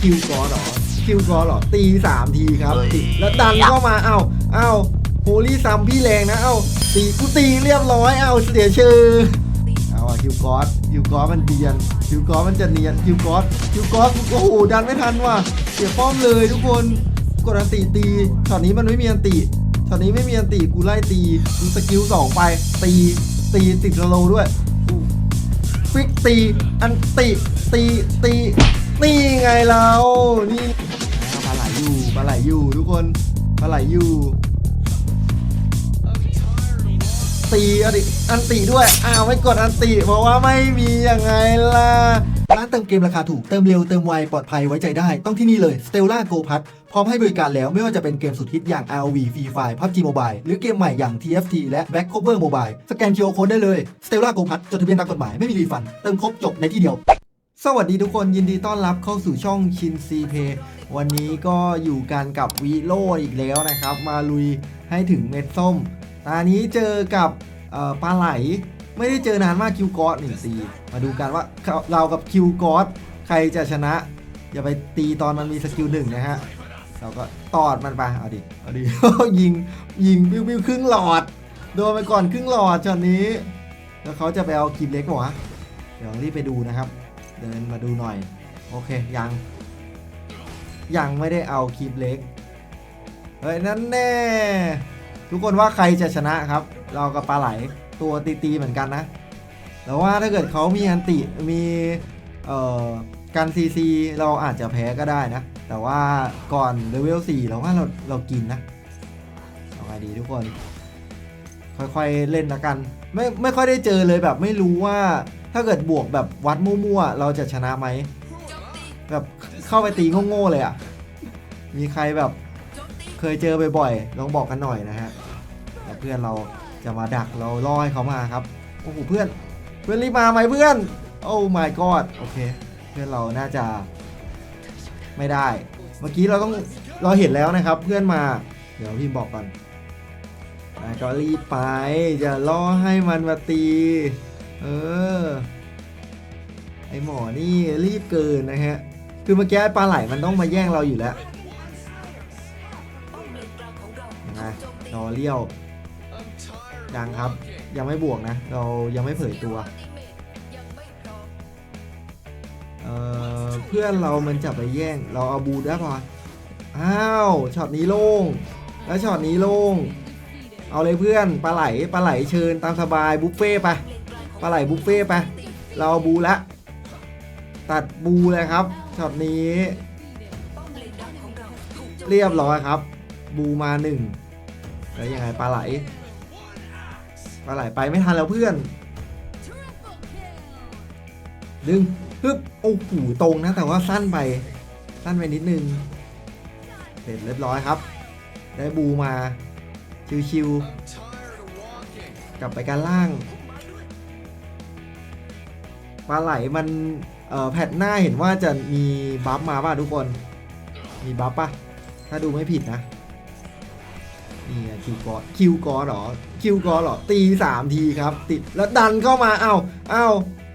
คิวกอร์เหรอคิวกอร์เหรอตีสามทีครับเฮ้ยตีแล้วดันเข้ามาเอ้าเอ้าโฮลี่ซัมพี่แรงนะเอ้าตีกูตีเรียบร้อยเอ้าเสียชื่อเอาอะคิวกอร์คิวกอร์มันเนียนคิวกอร์มันจะเนียนคิวกอร์คิวกอร์โอ้โหดันไม่ทันว่ะเสียป้อมเลยทุกคนกดอันติตีช็อตนี้มันไม่มีอันติช็อตนี้ไม่มีอันติกูไล่ตีกูสกิลสองไปตีตีติดสโลว์ด้วยอู้ฟิกตีอันติตีตี นี่ไงเรา นี่ปลาไหลอยู่ปลาไหลอยู่ทุกคนปลาไหลอยู่ตีอันติอันติด้วย อ้าวไม่กดอันติเพราะว่าไม่มียังไงล่ะ ร้านเติมเกมราคาถูก เติมเร็ว เติมไว ปลอดภัยไว้ใจได้ ต้องที่นี่เลย Stella Go p a s พร้อมให้บริการแล้วไม่ว่าจะเป็นเกมสุดฮิตอย่าง ROV Free Fire PUBG Mobile หรือเกมใหม่อย่าง TFT และ Back Cover Mobile สแกน QR Code ได้เลย Stella Go p a s จดทะเบียนตามกฎหมายไม่มีรีฟัน เติมครบจบในที่เดียว สวัสดีทุกคนยินดีต้อนรับเข้าสู่ช่องชินซีเพวันนี้ก็อยู่กันกับวีโ o อีกแล้วนะครับ มาลุยให้ถึงเม็ดส้ม ตานี้เจอกับปลาไหล ไม่ได้เจอนานมากคิวกอสหนึ่งตีมาดูกันว่าเรากับคิวกอสใครจะชนะ อย่าไปตีตอนมันมีสกิลหนึ่งนะฮะเราก็ตอดมันไปเอาดิเอาดิยิงยิงปิ้วปิ้วครึ่งหลอดโดนไปก่อนครึ่งหลอดช็อตนี้ แล้วเขาจะไปเอาคลิปเล็กเหรอวะเดี๋ยวรีบไปดูนะครับ เดินมาดูหน่อย โอเค ยัง ยังไม่ได้เอาคลิปเล็ก เฮ้ย นั่นแน่ ทุกคนว่าใครจะชนะครับ เรากับปลาไหลตัวตีๆเหมือนกันนะ แต่ว่าถ้าเกิดเขามีอันติ มีเอ่อการซีซีเราอาจจะแพ้ก็ได้นะ แต่ว่าก่อนเลเวล4เราว่าเราเรากินนะเอาไงดีทุกคน ค่อยๆเล่นละกัน ไม่ไม่ค่อยได้เจอเลยแบบไม่รู้ว่า ถ้าเกิดบวกแบบวัดมั่วๆเราจะชนะไหมแบบเข้าไปตีโง่ๆเลยอะ่ะ มีใครแบบเคยเจอบ่อยๆลองบอกกันหน่อยนะฮะแต่เพื่อนเราจะมาดักเราล่อให้เขามาครับโอ้โหเพื่อนเพื่อนรีบมาไหมเพื่อนโอ้ my god โอเค เพื่อนเราน่าจะไม่ได้ เมื่อกี้เราต้องเราเห็นแล้วนะครับ เพื่อนมา เดี๋ยวพี่บอกก่อนก็รีบไปจะล่อให้มันมาตี เออ ไอหมอนี่รีบเกินนะฮะ คือเมื่อกี้ไอปลาไหลมันต้องมาแย่งเราอยู่แล้วยังไงรอเลี้ยวยังครับ ยังไม่บวกนะ เรายังไม่เผยตัว เอ่อ เพื่อนเรามันจะไปแย่ง เราเอาบูได้ปะอ้าว ช็อตนี้โล่ง แล้วช็อตนี้โล่ง เอาเลยเพื่อน ปลาไหล ปลาไหลเชิญตามสบายบุฟเฟ่ไป ปลาไหลบุฟเฟ่ไป เราเอาบูละ ตัดบูเลยครับช็อตนี้ เรียบร้อยครับ บูมาหนึ่งแล้วยังไงปลาไหล ปลาไหลไปไม่ทันแล้วเพื่อน ดึงฮึบโอ้โหตรงนะ แต่ว่าสั้นไป สั้นไปนิดนึง เสร็จเรียบร้อยครับ ได้บูมาชิวๆกลับไปการล่าง ปลาไหลมันเอ่อแพทหน้าเห็นว่าจะมีบัฟมาป่ะทุกคน มีบัฟป่ะ ถ้าดูไม่ผิดนะนี่คิวกอคิวกอเหรอ คิวกอเหรอ ตีสามทีครับ ติดแล้วดันเข้ามา เอ้าเอ้า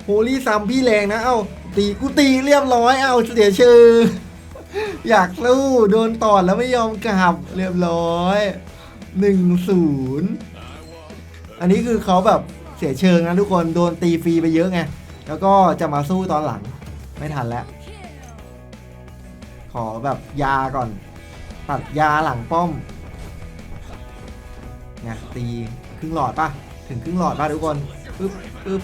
โฮลี่ซัมพี่แรงนะ เอ้าตีกูตีเรียบร้อย เอ้าเสียชื่อ อยากสู้โดนตอดแล้วไม่ยอมกลับ เรียบร้อยหนึ่งศูนย์อันนี้คือเขาแบบเสียเชิงนะทุกคน โดนตีฟรีไปเยอะไง แล้วก็จะมาสู้ตอนหลังไม่ทันแล้ว ขอแบบยาก่อน ตัดยาหลังป้อมไงตีครึ่งหลอดป่ะ ถึงครึ่งหลอดป่ะทุกคนปึ๊บปึ๊บ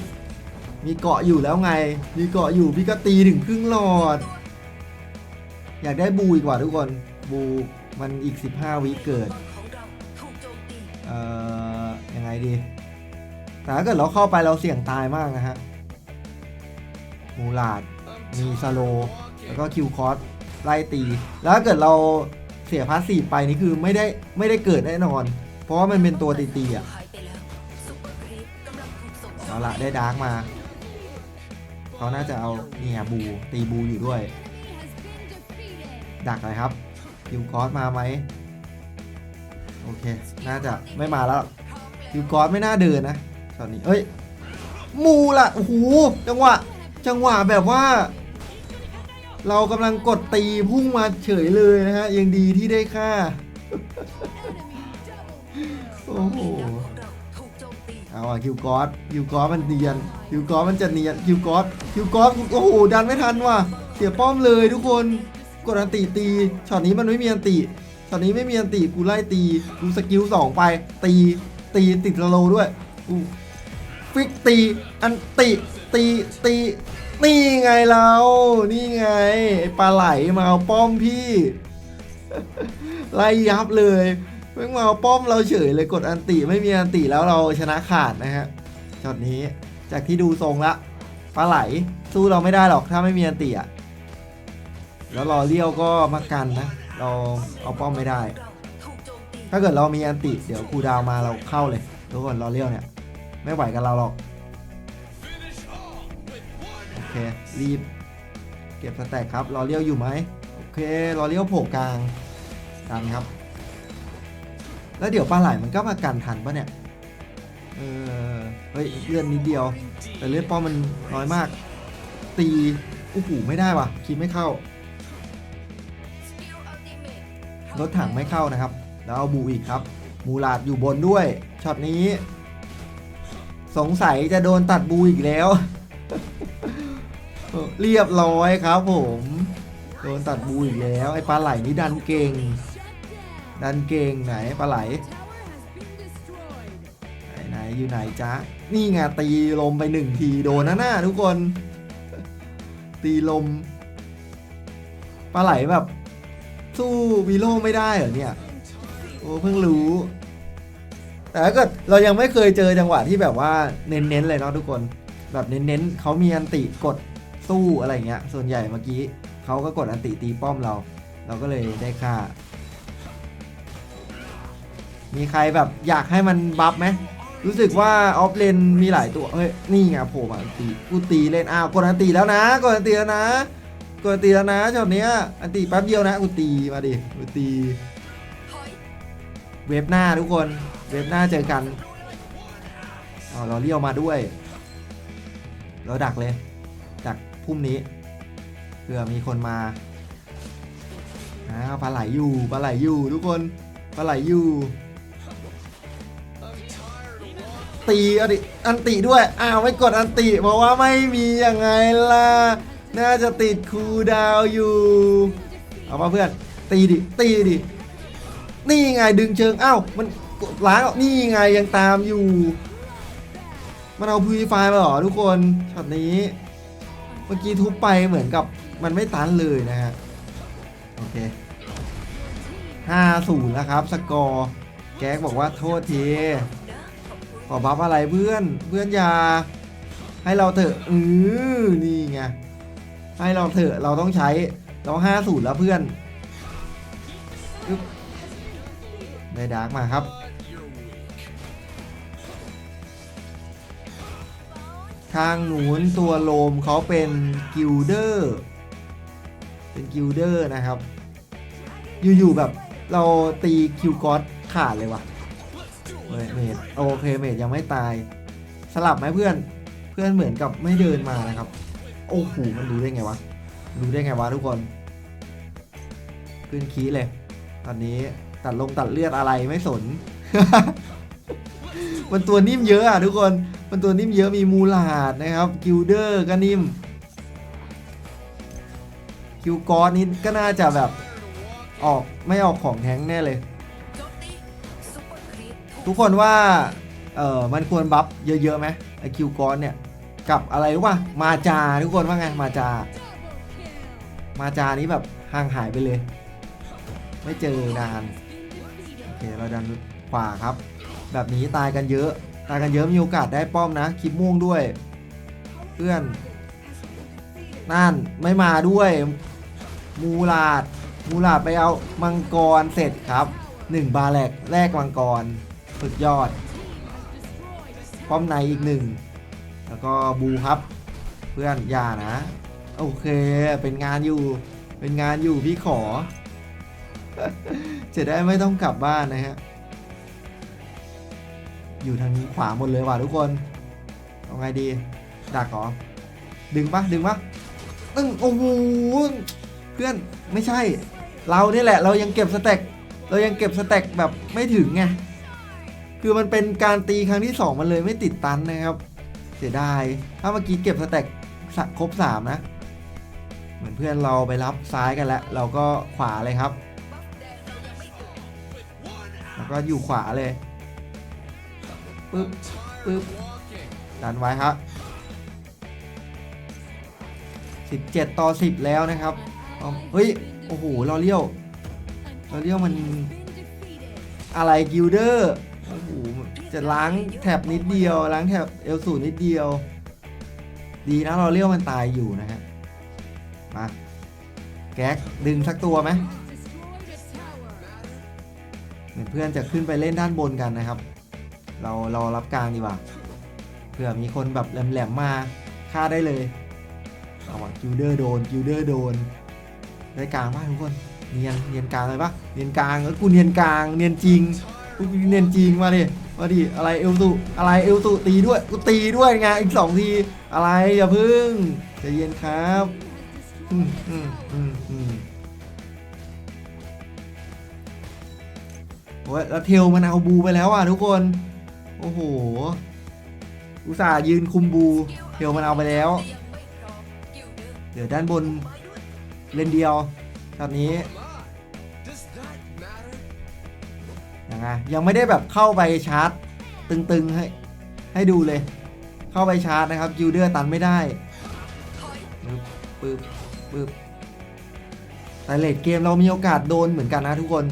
มีเกาะอยู่แล้วไง มีเกาะอยู่พี่ก็ตีถึงครึ่งหลอด อยากได้บูอีกว่าทุกคน บูมันอีก 15 วิเกิด เอ่อ ยังไงดี แต่ถ้าเกิดเราเข้าไปเราเสี่ยงตายมากนะฮะ มูลาด มีสโล แล้วก็คิวคอสไล่ตี แล้วถ้าเกิดเราเสียพาสซีฟไปนี่คือไม่ได้ไม่ได้เกิดแน่นอน เพราะว่ามันเป็นตัวตีตีอะเอาละได้ดาร์กมา เขาน่าจะเอาเนี่ยบูตีบูอยู่ด้วย ดักเลยครับคิวคอสมาไหมโอเค น่าจะไม่มาแล้วคิวคอสไม่น่าเดินนะตอนนี้เอ้ยมูละโอ้โหจังหวะ จังหวะแบบว่า เรากำลังกดตีพุ่งมาเฉยเลยนะฮะ ยังดีที่ได้ค่า โอ้โห เอาอะคิวกอสคิวกอสมันเนียนคิวกอสมันจะเนียนคิวกอสคิวกอสโอ้โห ดันไม่ทันว่ะ เสียป้อมเลยทุกคน กดอันติตี ช็อตนี้มันไม่มีอันติช็อตนี้ไม่มีอันติกูไล่ตีกูสกิลสองไป ตี ตีติดโลด้วยกูฟิกตี อันติ ตีตีนี่ไงเรา นี่ไงปลาไหลมาเอาป้อมพี่ ไล่ยับเลยแม่งมาเอาป้อมเราเฉยเลยกดอันติไม่มีอันติแล้วเราชนะขาดนะฮะช็อตนี้จากที่ดูทรงละปลาไหลสู้เราไม่ได้หรอกถ้าไม่มีอันติอะแล้วรอเลี้ยวก็มากันนะ เราเอาป้อมไม่ได้ ถ้าเกิดเรามีอันติ เดี๋ยวครูดาวมาเราเข้าเลยทุกคนรอเลี้ยวเนี่ย ไม่ไหวกับเราหรอก โอเค รีบ เก็บสแต็กครับรอเลี้ยวอยู่ไหมโอเครอเลี้ยวโผล่กลางกันครับ แล้วเดี๋ยวปลาไหลมันก็มากันทันปะเนี่ยเออเฮ้ยเลื่อนนิดเดียว แต่เลือดป้อมมันน้อยมาก ตีโอ้โหไม่ได้ว่ะคิดไม่เข้ารถถังไม่เข้านะครับ แล้วเอาบูอีกครับ มูลาดอยู่บนด้วยช็อตนี้ สงสัยจะโดนตัดบูอีกแล้ว เรียบร้อยครับผมโดนตัดบูอีกแล้ว ไอ้ปลาไหลนี่ดันเก่ง ดันเก่งไหนปลาไหลไหนไหนอยู่ไหนจ๊ะ นี่ไงตีลมไปหนึ่งทีโดนนะหน้าทุกคน ตีลม ปลาไหลแบบ สู้วีโร่ไม่ได้เหรอเนี่ย โอ้เพิ่งรู้ แต่ถ้าเกิดเรายังไม่เคยเจอจังหวะที่แบบว่าเน้นๆเลยเนาะทุกคน แบบเน้นๆเขามีอันติกด สู้อะไรเงี้ย ส่วนใหญ่เมื่อกี้เขาก็กดอันติตีป้อมเรา เราก็เลยได้ค่า มีใครแบบอยากให้มันบัฟไหม รู้สึกว่าออฟเลนมีหลายตัว เฮ้ย นี่ไงโผล่มาอันตีกูตีเล่นอ้าวกดอันตีแล้วนะกดอันตีแล้วนะกดอันตีแล้วนะช็อตเนี้ยอันตีแป๊บเดียวนะกูตีมาดิกูตี เว็บหน้าทุกคน เว็บหน้าเจอกันอ๋อเราเลี้ยวมาด้วย เราดักเลย ดัก พุ่มนี้เผื่อมีคนมาอ้าวปลาไหลอยู่ปลาไหลอยู่ทุกคนปลาไหลอยู่ ตีอันติอันติด้วยอ้าวไม่กดอันติเพราะว่าไม่มียังไงล่ะน่าจะติดคูดาวอยู่ เอามาเพื่อน ตีดิ ตีดิ นี่ไงดึงเชิง อ้าว มันล้างนี่ไงยังตามอยู่ มันเอาพูไฟมาหรอทุกคนช็อตนี้ มื่อกี้ทุบไปเหมือนกับมันไม่ตันเลยนะฮะ โอเคห้าศูนย์แล้วครับ สกอร์แก๊กบอกว่าโทษที ขอบัฟอะไรเพื่อน เพื่อนยา ให้เราเถอะอือนี่ไง ให้เราเถอะเราต้องใช้เราห้าศูนย์แล้วเพื่อนอึ๊บได้ดาร์กมาครับ ทางหนุนตัวโลมเขาเป็นกิลเดอร์เป็นกิลเดอร์นะครับ อยู่ๆแบบเราตีคิวกอสขาดเลยว่ะเมดโอเคเมดยังไม่ตาย สลับไหมเพื่อนเพื่อนเหมือนกับไม่เดินมานะครับ โอ้โหมันรู้ได้ไงวะรู้ได้ไงวะทุกคนขึ้นคีเลย ตอนนี้ตัดลงตัดเลือดอะไรไม่สน มันตัวนิ่มเยอะอะทุกคน มันตัวนิ่มเยอะมีมูลาดนะครับกิลเดอร์ก็นิ่มคิวกอสนี้ก็น่าจะแบบออกไม่ออกของแท้งแน่เลย ทุกคนว่าเออมันควรบัฟเยอะๆไหมไอคิวกอนเนี่ยกับอะไรรู้ป่ะมาจาทุกคนว่าไงมาจา มาจานี้แบบห่างหายไปเลย ไม่เจอนานโอเคเราดันขวาครับ แบบนี้ตายกันเยอะ ตายกันเยอะมีโอกาสได้ป้อมนะคลิปม่วงด้วย เพื่อนนั่นไม่มาด้วย มูลาดมูลาดไปเอามังกรเสร็จครับ 1 บาแลกแลกมังกรสุดยอด ป้อมในอีกหนึ่งแล้วก็บูครับ เพื่อนอย่านะ โอเคเป็นงานอยู่เป็นงานอยู่พี่ขอ จะได้ไม่ต้องกลับบ้านนะฮะ อยู่ทางขวาหมดเลยว่ะทุกคนเอาไงดีดักเหรอดึงปะดึงปะตึ้งโอ้โหเพื่อนไม่ใช่ เรานี่แหละ เรายังเก็บสเต็กเรายังเก็บสเต็กแบบไม่ถึงไงคือมันเป็นการตีครั้งที่สองมันเลยไม่ติดตันนะครับ เสียดายถ้าเมื่อกี้เก็บสเต็กครบสามนะ เหมือนเพื่อนเราไปรับซ้ายกันแล้ว เราก็ขวาเลยครับ แล้วก็อยู่ขวาเลย ปึ๊บปึ๊บดันไว้ครับ17 ต่อ 10 แล้วนะครับเอาเฮ้ย โอ้โหเราเลี้ยวเราเลี้ยวมันอะไรกิลเดอร์โอ้โหจะล้างแถบนิดเดียว ล้างแถบเอลสูนิดเดียว ดีนะเราเลี้ยวมันตายอยู่นะฮะมาแก๊กดึงสักตัวไหมเหมือนเพื่อนจะขึ้นไปเล่นด้านบนกันนะครับ เราเรารับกลางดีกว่าเผื่อมีคนแบบแหลมๆมาฆ่าได้เลยเอาว่ะกิลเดอร์โดนกิลเดอร์โดนได้กลางป่ะทุกคนเนียนเนียนกลางเลยปะเนียนกลางแล้วกูเนียนกลางเนียนจริงกูเนียนจริงมาดิมาดิอะไรเอลตุอะไรเอลตุตีด้วยกูตีด้วยไงอีกสองทีอะไรอย่าพึ่งใจเย็นครับอืมอืมอืมอืมโอ้ยแล้วเทลมันเอาบูไปแล้วอะทุกคน โอ้โห อุตส่าห์ยืนคุมบูเทลมันเอาไปแล้ว เดี๋ยวด้านบนเลนเดียวตอนนี้ยังไงยังไม่ได้แบบเข้าไปชาร์จ ตึงๆให้ให้ดูเลย เข้าไปชาร์จนะครับกิลเดอร์ตันไม่ได้ปึ๊บปึ๊บปึ๊บแต่เลดเกมเรามีโอกาสโดนเหมือนกันนะทุกคน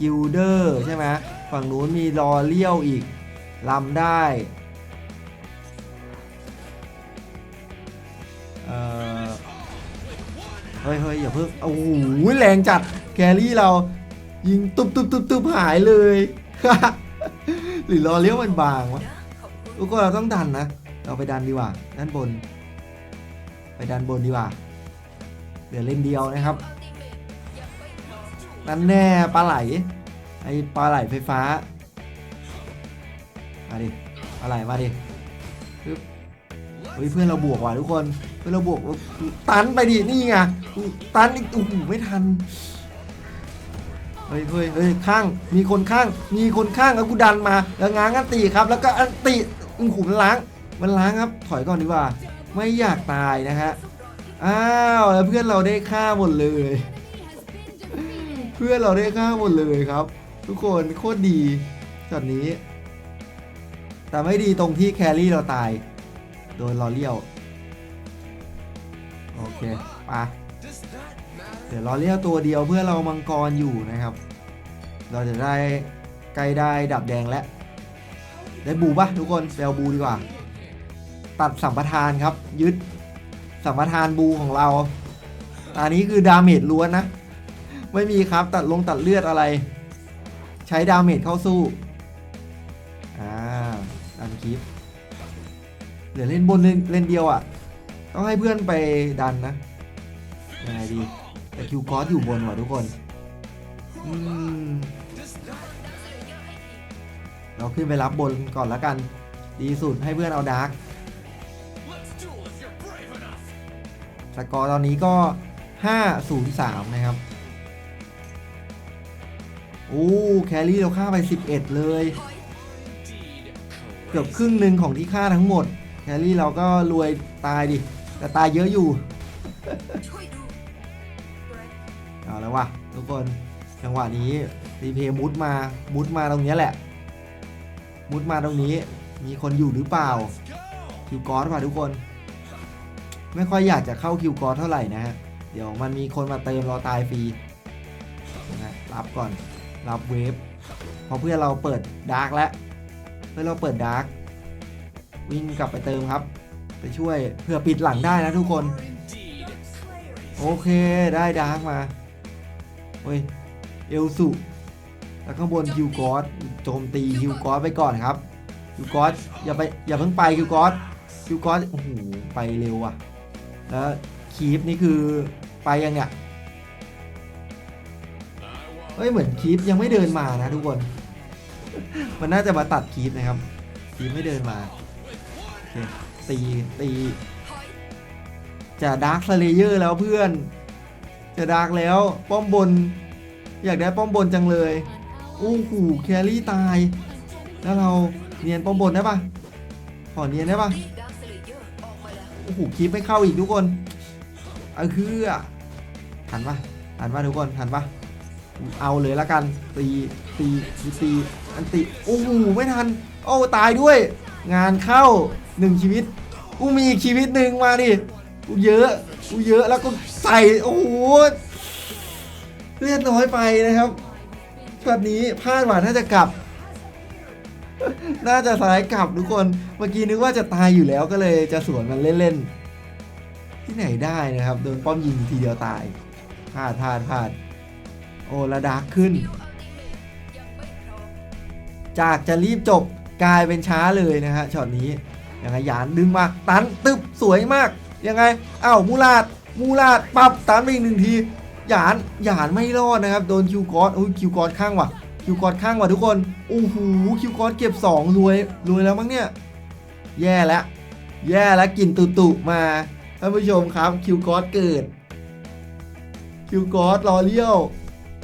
กิลเดอร์ใช่ไหมฝั่งนู้นมีรอเลี้ยวอีก ลำได้เออเฮ้ยเฮ้ยอย่าเพิ่งโอ้โหแรงจัดแกรี่เรา ยิงตุบตุบตุบตุบหายเลย หรือรอเลี้ยวมันบางวะทุกคนเราต้องดันนะ เราไปดันดีกว่าด้านบน ไปดันบนดีกว่าเดี๋ยวเล่นเดียวนะครับนั่นแน่ปลาไหลไอปลาไหลไฟฟ้า มาดิปลาไหลมาดิปึ๊บเฮ้ยเพื่อนเราบวกว่ะทุกคน เพื่อนเราบวกตันไปดิ นี่ไงตันอีกโอ้โหไม่ทัน เฮ้ยเฮ้ยเฮ้ยข้าง มีคนข้าง มีคนข้างแล้วกูดันมา แล้วง้างอันตีครับ แล้วก็อันตีอุ้งขุมนล้าง มันล้างครับ ถอยก่อนดีกว่า ไม่อยากตายนะฮะ อ้าวแล้วเพื่อนเราได้ฆ่าหมดเลย เพื่อนเราได้ฆ่าหมดเลยครับ ทุกคนโคตรดีช็อตนี้ แต่ไม่ดีตรงที่แครี่เราตาย โดนลอเลี้ยว โอเคไปเดี๋ยวลอเลี้ยวตัวเดียวเพื่อเรามังกรอยู่นะครับ เราจะได้ใกล้ได้ดับแดงแล้ว ได้บูปะทุกคนไปเอาบูดีกว่า ตัดสัมปทานครับ ยึดสัมปทานบูของเรา อันนี้คือดาเมจล้วนนะ ไม่มีครับตัดลงตัดเลือดอะไร ใช้ดาเมจเข้าสู้ คลิปเดี๋ยวเล่นบนเล่นเล่นเดียวอะ ต้องให้เพื่อนไปดันนะยังไงดีแต่คิวคอสอยู่บนว่ะทุกคนอืมเราขึ้นไปรับบนก่อนแล้วกัน ดีสุดให้เพื่อนเอาดาร์กสกอร์ตอนนี้ก็ 5-0-3 นะครับ โอ้ แครี่เราฆ่าไป 11 เลย กือบครึ่งหนึ่งของที่ฆ่าทั้งหมดแครี่เราก็รวยตายดิ แต่ตายเยอะอยู่ เอาแล้ววะทุกคนจังหวะนี้รีเพย์มุดมามุดมาตรงนี้แหละ มุดมาตรงนี้ มีคนอยู่หรือเปล่า คิวกอสป่ะทุกคน ไม่ค่อยอยากจะเข้าคิวกอสเท่าไหร่นะฮะ เดี๋ยวมันมีคนมาเติมเราตายฟรีนะรับก่อน รับเวฟเพอเพื่อนเราเปิดดาร์กแล้ว พื่อเราเปิดดาร์กวิ่งกลับไปเติมครับ ไปช่วยเพื่อปิดหลังได้นะทุกคน โอเคได้ดาร์กมาเฮ้ยเอลสุแล้วข้างบนฮิวกอสโจมตีฮิวกอสไปก่อนครับฮิวกอสอย่าไปอย่าเพิ่งไปฮิวกอสฮิวกอสโอ้โหไปเร็วอะแล้วคีฟนี่คือไปยังเนี่ยเฮ้ยเหมือนคีฟยังไม่เดินมานะทุกคน มันน่าจะมาตัดคีฟนะครับคีฟไม่เดินมาโอเคตีตีจะดาร์คสเลเยอร์แล้วเพื่อน จะดาร์กแล้วป้อมบน อยากได้ป้อมบนจังเลยโอ้โหแครี่ตาย แล้วเราเนียนป้อมบนได้ปะขอเนียนได้ปะโอ้โหคลิปไม่เข้าอีกทุกคนเออคือทันปะทันปะทุกคนทันปะเอาเลยละกันตีตีตี อันติโอ้โหไม่ทันโอ้ตายด้วย งานเข้าหนึ่งชีวิตกูมีชีวิตหนึ่งมาดิกูเยอะกูเยอะแล้วก็ใส่โอ้โหเลือดน้อยไปนะครับช็อตนี้พลาดหว่าน่าจะกลับ น่าจะสายกลับทุกคนเมื่อกี้นึกว่าจะตายอยู่แล้วก็เลยจะสวนมันเล่นๆที่ไหนได้นะครับโดนป้อมยิงทีเดียวตายพลาดพลาดพลาดโอ้ระดาร์กขึ้น จากจะรีบจบกลายเป็นช้าเลยนะฮะช็อตนี้ยังไงหยานดึงมาตันตึบสวยมาก ยังไงอ้าวมูลาดมูลาดปับตันไปอีกหนึ่งทีหยานหยานไม่รอดนะครับโดนคิวกอสโอ้ยคิวกอสข้างว่ะคิวกอสข้างว่ะทุกคนโอ้โหคิวกอสเก็บ2รวยรวยแล้วมั้งเนี่ย แย่แล้ว แย่แล้วกลิ่นตุตุมาท่านผู้ชมครับคิวกอสเกิด คิวกอสรอเลี้ยว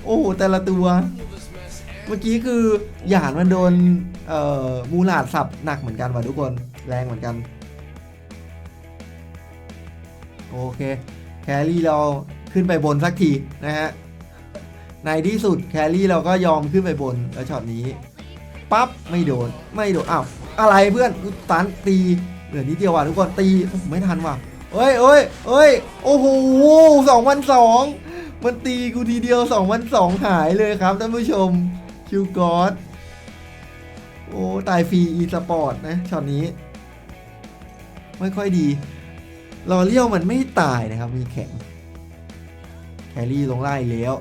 โอ้โหแต่ละตัว เมื่อกี้คือหยานมันโดนเอ่อมูลาดสับหนักเหมือนกันว่ะทุกคนแรงเหมือนกัน โอเคแครี่เราขึ้นไปบนสักทีนะฮะในที่สุดแครี่เราก็ยอมขึ้นไปบนแล้วช็อตนี้ปั๊บไม่โดนไม่โดนอ้าวอะไรเพื่อนกูตันตีเหลือนิดเดียวว่ะทุกคนตีไม่ทันว่ะเอ้ยเอ้ยเอ้ยโอ้โหสองพันสองมันตีกูทีเดียวสองพันสองหายเลยครับท่านผู้ชม คิวกอสโอ้ ตายฟรีอีสปอร์ตนะช็อตนี้ ไม่ค่อยดีรอเลี้ยวมันไม่ตายนะครับ มีแข็งแครี่ลงไล่แล้ว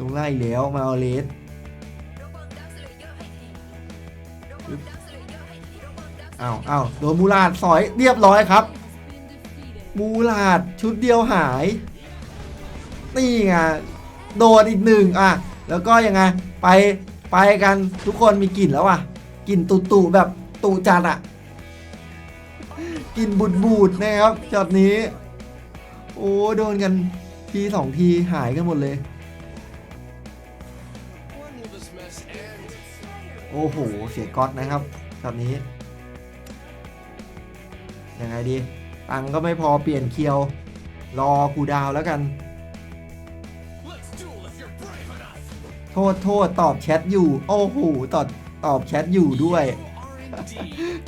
ลงไล่แล้วมาเอาเลสอ้าวอ้าวโดนมูลาดสอยเรียบร้อยครับ มูลาดชุดเดียวหาย นี่ไงโดนอีกหนึ่งอะ แล้วก็ยังไง ไป ไปกันทุกคนมีกลิ่นแล้วอะกลิ่นตุ่ๆแบบตุจัดอะกลิ่นบูดบูดๆนะครับช็อตนี้ โอ้โดนกันทีสองทีหายกันหมดเลย โอ้โหเสียก๊อตนะครับช็อตนี้ยังไงดี ตังก็ไม่พอเปลี่ยนเคียว รอกูดาวแล้วกัน ษโทษตอบแชทอยู่ โอ้โหตอบตอบแชทอยู่ด้วย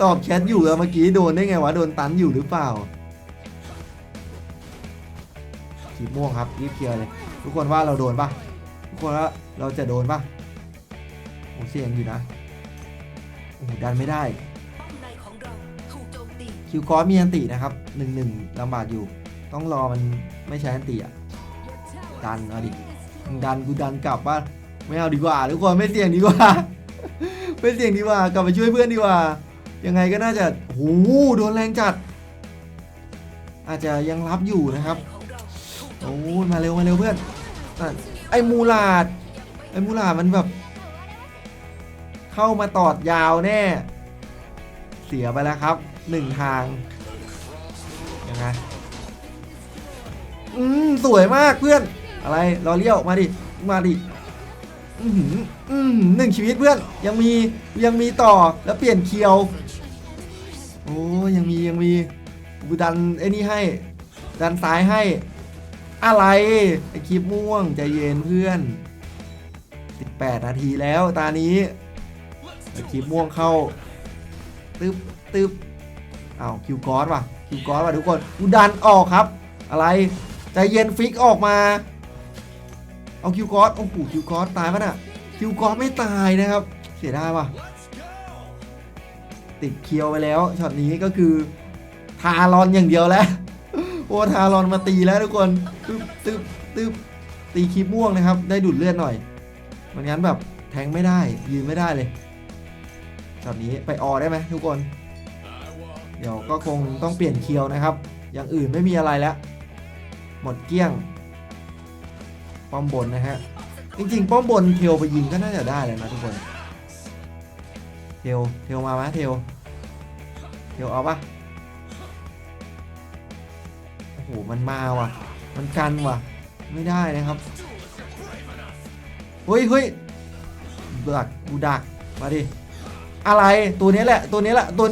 ตอบแชทอยู่แล้วเมื่อกี้โดนได้ไงวะ โดนตันอยู่หรือเปล่าขีม่วงครับรีบเคลียร์เลย ทุกคนว่าเราโดนปะทุกคนว่าเราจะโดนปะโอ้เสียงอยู่นะโอ้ดันไม่ได้คิวกอสมีอันตินะครับหนึ่งหนึ่งลำบากอยู่ ต้องรอมันไม่ใช้อันติอะดันเอาดิดันกูดันกลับว่า ไม่เอาดีกว่าทุกคนไม่เสี่ยงดีกว่า ไม่เสี่ยงดีกว่ากลับไปช่วยเพื่อนดีกว่า ยังไงก็น่าจะโอ้โหโดนแรงจัด อาจจะยังรับอยู่นะครับโอ้มาเร็วมาเร็วเพื่อนไอ้มูลาดไอ้มูลาดมันแบบ เข้ามาตอดยาวแน่ เสียไปแล้วครับหนึ่งทางยังไงอืมสวยมากเพื่อน อะไรรอเลี้ยวมาดิมาดิ อือหืออือหือหนึ่งชีวิตเพื่อนยังมียังมีต่อแล้วเปลี่ยนเคียว โอ้ยังมียังมีกูดันไอ้นี่ให้ ดันซ้ายให้ อะไรไอคลิปม่วงใจเย็นเพื่อน 18 นาทีแล้วตานี้ไอคลิปม่วงเข้าตึ๊บตึ๊บอ้าวคิวกอสว่ะคิวกอสว่ะทุกคนกูดันออกครับ อะไรใจเย็นฟิกออกมา เอาคิวกอสโอ้โหคิวกอสตายปะน่ะคิวกอสไม่ตายนะครับ เสียดายว่ะติดเคียวไปแล้วช็อตนี้ก็คือทารอนอย่างเดียวแล้วโอ้ทารอนมาตีแล้วทุกคนตึ๊บตึ๊บตึ๊บตีคลิปม่วงนะครับ ได้ดูดเลือดหน่อยมันงั้นแบบแทงไม่ได้ยืนไม่ได้เลยช็อตนี้ไปออได้ไหมทุกคน เดี๋ยวก็คงต้องเปลี่ยนเคียวนะครับ อย่างอื่นไม่มีอะไรแล้ว หมดเกลี้ยง ป้อมบนนะฮะ จริงๆ ป้อมบนเทลไปยิงก็น่าจะได้เลยนะทุกคน เทลเทลมาไหมเทลเทลเอาปะโอ้โห มันมาว่ะ มันกันว่ะ ไม่ได้นะครับ เฮ้ยเฮ้ยดักกูดัก มาดิ อะไร ตัวนี้แหละ ตัวนี้แหละ ตัว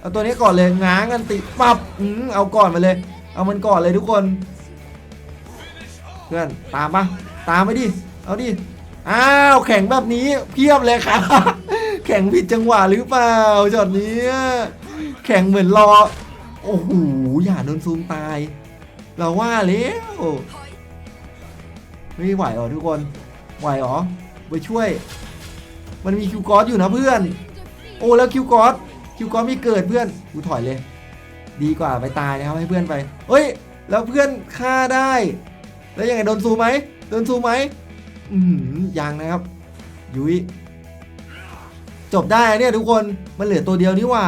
เอาตัวนี้ก่อนเลยง้างกันติปับอืมเอาก่อนมาเลย เอามันก่อนเลยทุกคน พื่อนตามปะตามไปดิ เอาดิ อ้าวแข่งแบบนี้เพียบเลยครับ แข่งผิดจังหวะหรือเปล่าจอดนี้ แข่งเหมือนรอ โอ้โห อย่าโดนซูมตาย เราว่าแล้วไม่ไหวหรอทุกคน ไหวหรอ ไปช่วย มันมีคิวกอสอยู่นะเพื่อน โอ้แล้วคิวกอสคิวกอสมีเกิดเพื่อน กูถอยเลย ดีกว่าไปตายนะครับให้เพื่อนไป เฮ้ย แล้วเพื่อนฆ่าได้ แล้วยังไงโดนซูไหมโดนซูไหมอืมยังนะครับ ยุ้ยจบได้เนี่ยทุกคนมันเหลือตัวเดียวนี่หว่า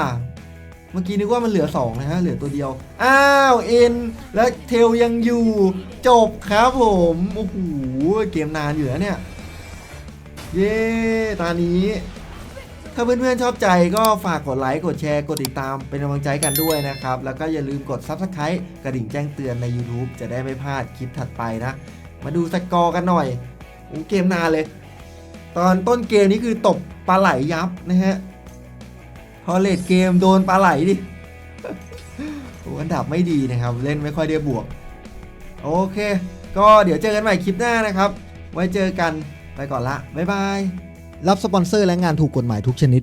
เมื่อกี้นึกว่ามันเหลือ2นะฮะเหลือตัวเดียว อ้าวเอ็นแล้วเทลยังอยู่ จบครับผมโอ้โหเกมนานอยู่นะเนี่ย เย้ตอนนี้ ถ้าเพื่อนๆชอบใจก็ฝากกดไลค์กดแชร์กดติดตามเป็นกำลังใจกันด้วยนะครับ แล้วก็อย่าลืมกด Subscribe กระดิ่งแจ้งเตือนใน YouTube จะได้ไม่พลาดคลิปถัดไปนะ มาดูสกอร์กันหน่อยโอ้เกมนานเลย ตอนต้นเกมนี้คือตบปลาไหลยับนะฮะพอเลดเกมโดนปลาไหลดิโอ้อันดับไม่ดีนะครับ เล่นไม่ค่อยได้บวก โอเค ก็เดี๋ยวเจอกันใหม่คลิปหน้านะครับ ไว้เจอกันไปก่อนละบ๊ายบาย รับสปอนเซอร์และงานถูกกฎหมายทุกชนิด